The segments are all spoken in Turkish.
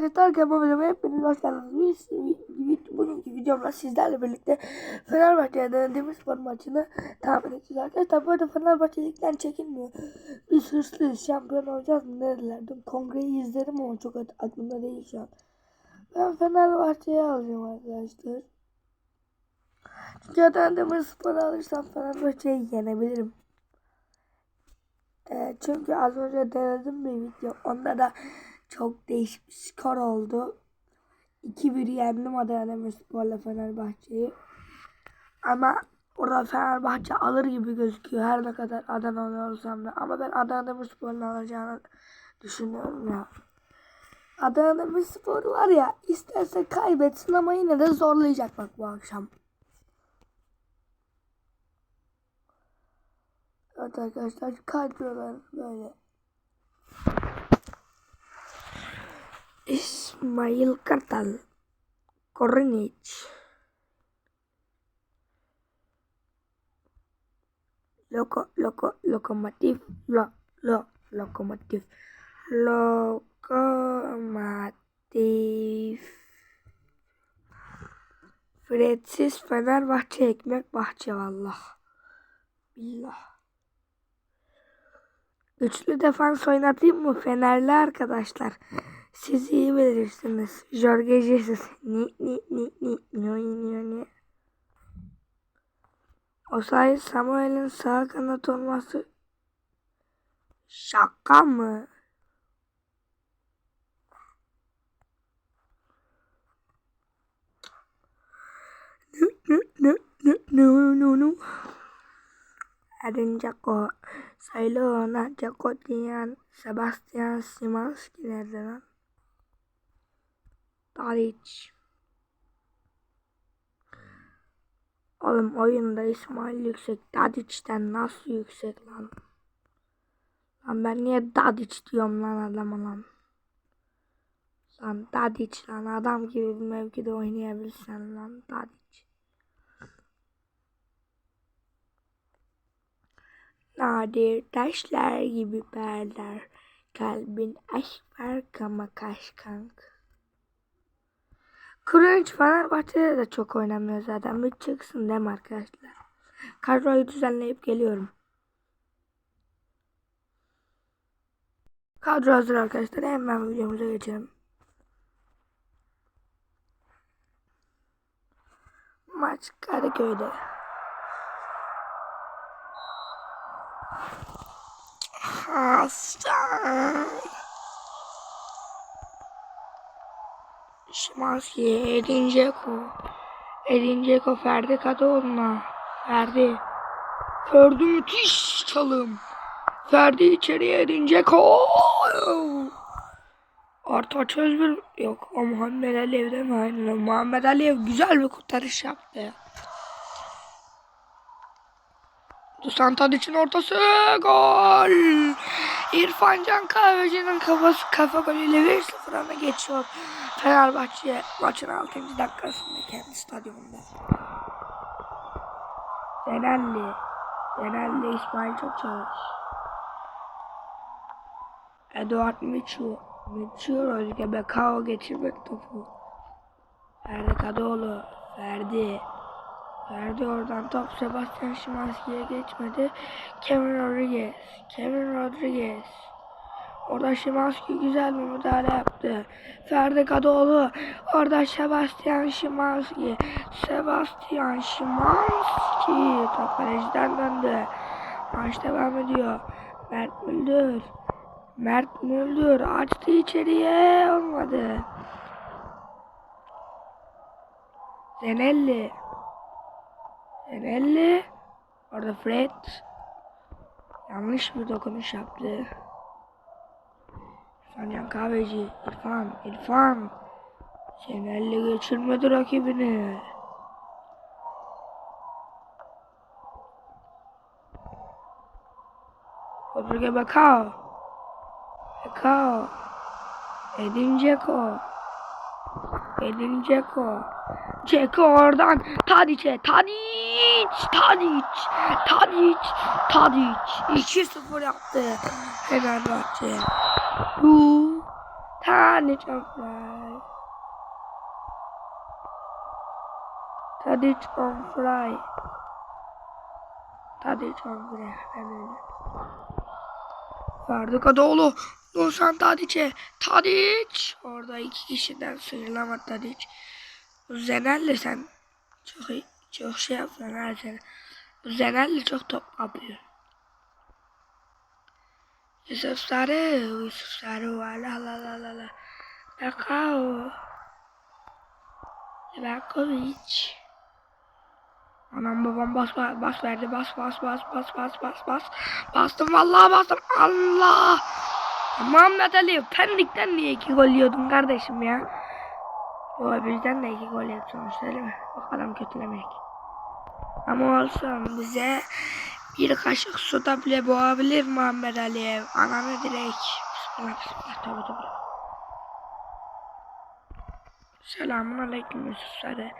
Arkadaşlar kanalıma hepiniz hoş geldiniz. Bugünkü videomda sizlerle birlikte Fenerbahçe'ye denediğimiz spor maçını tahmin edeceğiz arkadaşlar. Bu arada Fenerbahçe'likten çekinmiyor. Biz hırslıyız. Şampiyon olacağız mı? Dediler? Dün kongreyi izledim ama çok aklımda değil şu an. Ben Fenerbahçe'ye alacağım arkadaşlar. Çünkü Adana Demirspor'u alırsam Fenerbahçe'yi yenebilirim. Ee, çünkü az önce denedim bir video. Onda da çok değişik bir skor oldu. 2-1 yendim Adana Demirspor'la Fenerbahçe'yi. Ama orada Fenerbahçe alır gibi gözüküyor. Her ne kadar Adana olsam da. Ama ben Adana Demirspor'un alacağını düşünüyorum ya. Adana Demirspor var ya isterse kaybetsin ama yine de zorlayacak bak bu akşam. Evet arkadaşlar kadrolar böyle. İsmail Kartal Kornic Loko Loko Lokomotif Lo Lo Lokomotif Lokomotif Fredsiz Fenerbahçe ekmek bahçe vallah. Billah. Üçlü defans oynatayım mı Fenerli arkadaşlar? Siz iyi bilirsiniz. Jorge Jesus. Ni ni ni ni ni ni ni. Osayi Samuel'in sağ kanat olması şaka mı? No no no no no no. Edin Dzeko, Sailona, Dzeko Diyan, Sebastian Szymanski nerede? Tadic. Oğlum oyunda İsmail yüksek. Tadic'ten nasıl yüksek lan? Lan ben niye Tadic diyorum lan adama lan? Lan Tadic lan adam gibi bir mevkide oynayabilsen lan Tadic. Nadir taşlar gibi parlar. Kalbin aşk var kama kaş Kurunç Fenerbahçe'de de çok oynamıyor zaten. Bir çıksın mi arkadaşlar? Kadroyu düzenleyip geliyorum. Kadro hazır arkadaşlar. Hemen videomuza geçelim. Maç Kadıköy'de. Hasan. Şimanski, Edin Dzeko. Edin Dzeko, Ferdi Kadıoğlu'na. Ferdi. Ferdi müthiş çalım. Ferdi içeriye Edin Dzeko. Arta Çözbür yok. O Muhammed Aliyev'de mi? Aynen. Muhammed Aliyev güzel bir kurtarış yaptı. Dusan Tadic'in ortası gol. İrfan Can Kahveci'nin kafası kafa golüyle 1-0 öne geçiyor. Fenerbahçe maçın 6. dakikasında kendi stadyumunda. Denelli. Denelli İsmail çok çalış. Eduard Michu. Michu Özge Bekao geçirmek topu. Ferdi Kadıoğlu. Ferdi. Verdi oradan top Sebastian Szymanski'ye geçmedi. Kevin Rodriguez. Kevin Rodriguez. Orada Szymanski güzel bir müdahale yaptı. Ferdi Kadıoğlu. Orada Sebastian Szymanski. Sebastian Szymanski. Top kaleciden döndü. Maç devam ediyor. Mert Müldür. Mert Müldür açtı içeriye. Olmadı. Zenelli. Zenelli. Orada Fred. Yanlış bir dokunuş yaptı. İrfan Kahveci. İrfan. İrfan. Zenelli geçirmedi rakibini. Rodrigo Becao. Becao. Edin Dzeko. Edin Dzeko. Çek oradan. Tadiç'e. Tadiç. Tadiç. Tadiç. Tadiç. 2-0 yaptı. Hemen maçı. Uuu. Tane çamlar. Tadiç on fly. Tadiç on fly. Hemen öyle. Ferdukadoğlu. Dursan Tadiç'e. Tadiç. Orada iki kişiden sıyrılamadı Tadiç. Zener'le sen çok iyi, çok şey yapıyorsun her sene. Bu Zener'le çok top yapıyor. Yusuf Sarı, Yusuf Sarı, la la la la la. Bakao. Levakovic. Anam babam bas bas verdi bas bas bas bas bas bas bas. Bastım vallahi bastım. Allah. Muhammed Ali Pendik'ten niye iki gol yiyordun kardeşim ya? Yo bizden de iki gol yedi sonuçta değil mi o kadar kötülemek ama olsun bize bir kaşık suda bile boğabilir Muhammed Ali ananı direkt Bismillah bismillah tövbe tövbe Selamun aleyküm Yusuf Sarı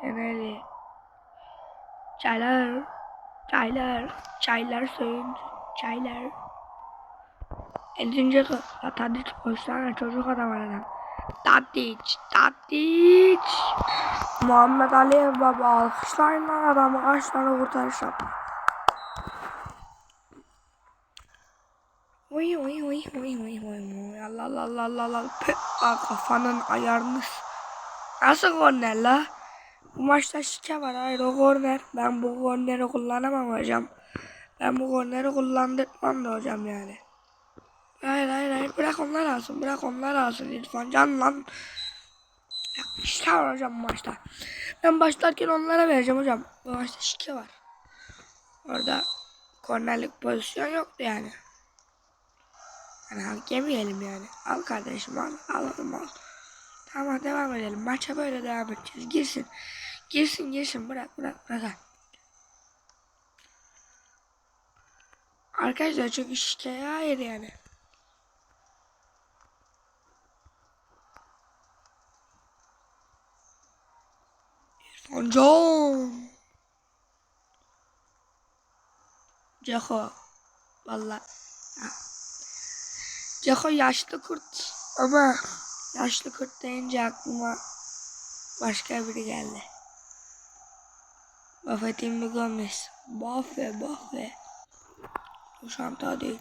Seneli. Çaylar. Çaylar. Çaylar söyün. Çaylar. 50. kız. Ya Tadiç koşsana çocuk adam aradan. Tadiç. Tadiç. Muhammed Ali baba alkışlayın lan adamı kaç tane kurtarış yaptı. Uy uy uy uy uy uy uy Allah Allah Allah Allah Allah Aa, kafanın ayarını s- Nasıl korner la? Bu maçta şike var hayır o korner. Ben bu korneri kullanamam hocam. Ben bu korneri kullandırmam da hocam yani. Hayır hayır hayır bırak onlar alsın bırak onlar alsın İrfan Can lan. Şike var hocam maçta. Ben başlarken onlara vereceğim hocam. Bu maçta şike var. Orada kornerlik pozisyon yoktu yani. Yani hak yemeyelim yani. Al kardeşim al. Alalım al. Tamam devam edelim. Maça böyle devam edeceğiz. Girsin. Girsin girsin. Bırak bırak bırak. Arkadaşlar çok şikayet hayır yani. Tancan. Ceho. Valla. Ceho yaşlı kurt ama yaşlı kurt deyince aklıma başka biri geldi. Buffett'in Gomez. Buffett, Buffett. Şu an değil.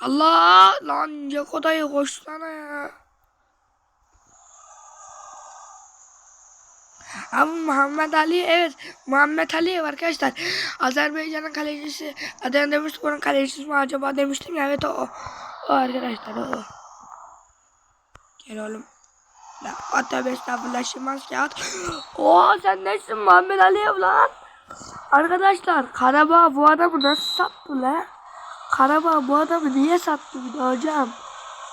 Allah lan Ceko'dayı koşsana ya. Abi Muhammed Ali evet. Muhammed Ali arkadaşlar. Azerbaycan'ın kalecisi Adana Demirspor'un kalecisi mi acaba demiştim ya. Evet o o, arkadaşlar o. Gel oğlum. La ata estağfurullah Şimanski at Oha sen nesin Muhammed Ali lan Arkadaşlar Karabağ bu adamı nasıl sattı la? Karabağ bu adamı niye sattı bir de hocam?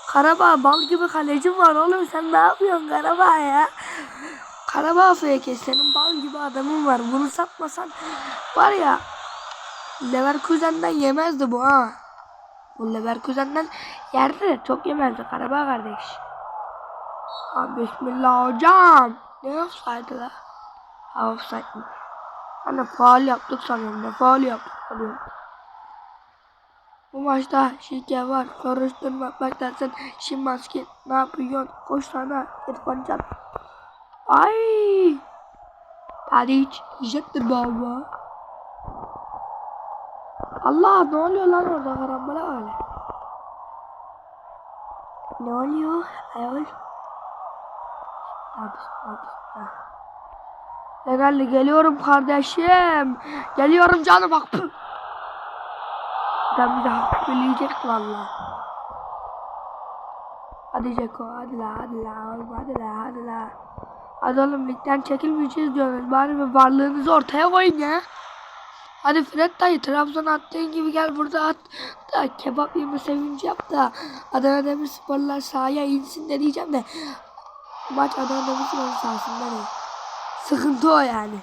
Karabağ bal gibi kalecim var oğlum sen ne yapıyorsun Karabağ ya Karabağ FK senin bal gibi adamın var. Bunu satmasan var ya Leverkusen'den yemezdi bu ha. Bu Leverkusen'den yerdi. Çok yemezdi Karabağ kardeş. Abi bismillah hocam. Ne offside la? Ha offside mi? Hani faal yaptık sanıyorum. Ne faal yaptık sanıyorum. Bu maçta şike var. Soruşturma beklersen Şimanski ne yapıyorsun? Koş sana. İrfan Can. Ay. Tadic yiyecektir baba. Allah ne oluyor lan orada karambala öyle. Ne oluyor? Ayol. Hadi hadi. Legalli geliyorum kardeşim. Geliyorum canım bak. Adam bize hakkı yiyecek valla. Hadi Ceko hadi la hadi la hadi la hadi la. Hadi oğlum ligden çekilmeyeceğiz diyorsunuz. Bari bir varlığınızı ortaya koyun ya. Hadi Fred dayı Trabzon attığın gibi gel burada at. Da kebap yeme sevinci yap da Adana Demirsporlar sahaya insin de diyeceğim de maç Adana Demirspor'un sahasında değil. Sıkıntı o yani.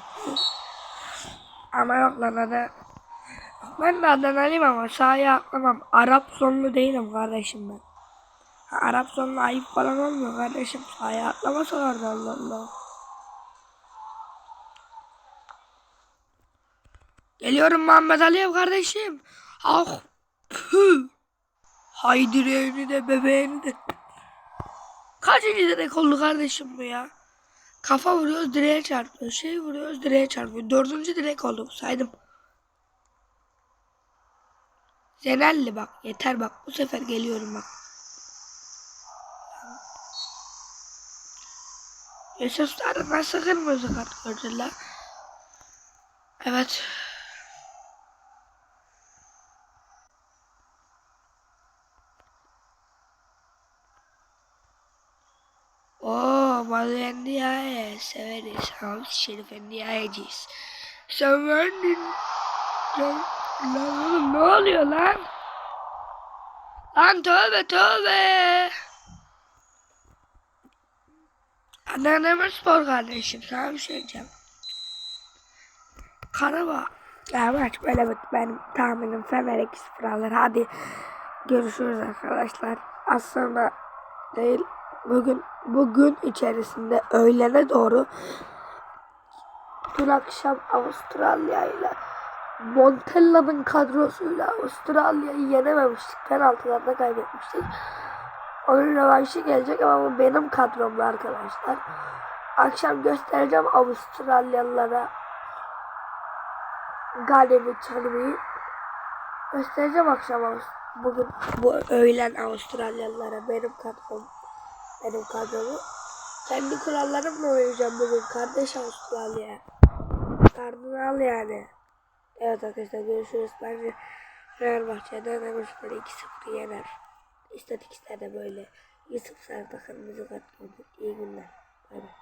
ama yok lan Adana. Ben de Adana'lıyım ama sahaya atlamam. Arap sonlu değilim kardeşim ben. Arap sonlu ayıp falan olmuyor kardeşim. Sahaya atlamasalar da Allah Allah. Geliyorum Muhammed Aliyev kardeşim. Ah. Püh. Haydireğini de bebeğini de. Kaçıncı direk oldu kardeşim bu ya? Kafa vuruyoruz direğe çarpıyor. Şey vuruyoruz direğe çarpıyor. Dördüncü direk oldu saydım. Zenelli bak yeter bak bu sefer geliyorum bak. Yesuslar nasıl kırmızı kart gördüler? Evet. Oo, Malı Ndiaye severiz. Hamsi Şerif Ndiaye'ciyiz. Severdin. Lan, lan oğlum ne oluyor lan? Lan tövbe tövbe. Anneannemin spor kardeşim. Sana bir şey diyeceğim. Karaba. Ya maç böyle bit benim tahminim Fener 2-0 alır. Hadi görüşürüz arkadaşlar. Aslında değil bugün bugün içerisinde öğlene doğru dün akşam Avustralya ile Montella'nın kadrosuyla Avustralya'yı yenememiştik. Penaltılarda kaybetmiştik. Onun rövanşı gelecek ama bu benim kadromda arkadaşlar. Akşam göstereceğim Avustralyalılara Galib'i Çalıbı'yı göstereceğim akşam bugün bu öğlen Avustralyalılara benim kadrom benim kadromu. Kendi kurallarımla oynayacağım bugün kardeş Avustralya kardinal yani. Evet arkadaşlar görüşürüz. Bence Fenerbahçe'den Demirspor 2-0 yener İstatistiklerde böyle. Yusuf Sarı takımımızı katmadı iyi günler. Bay bay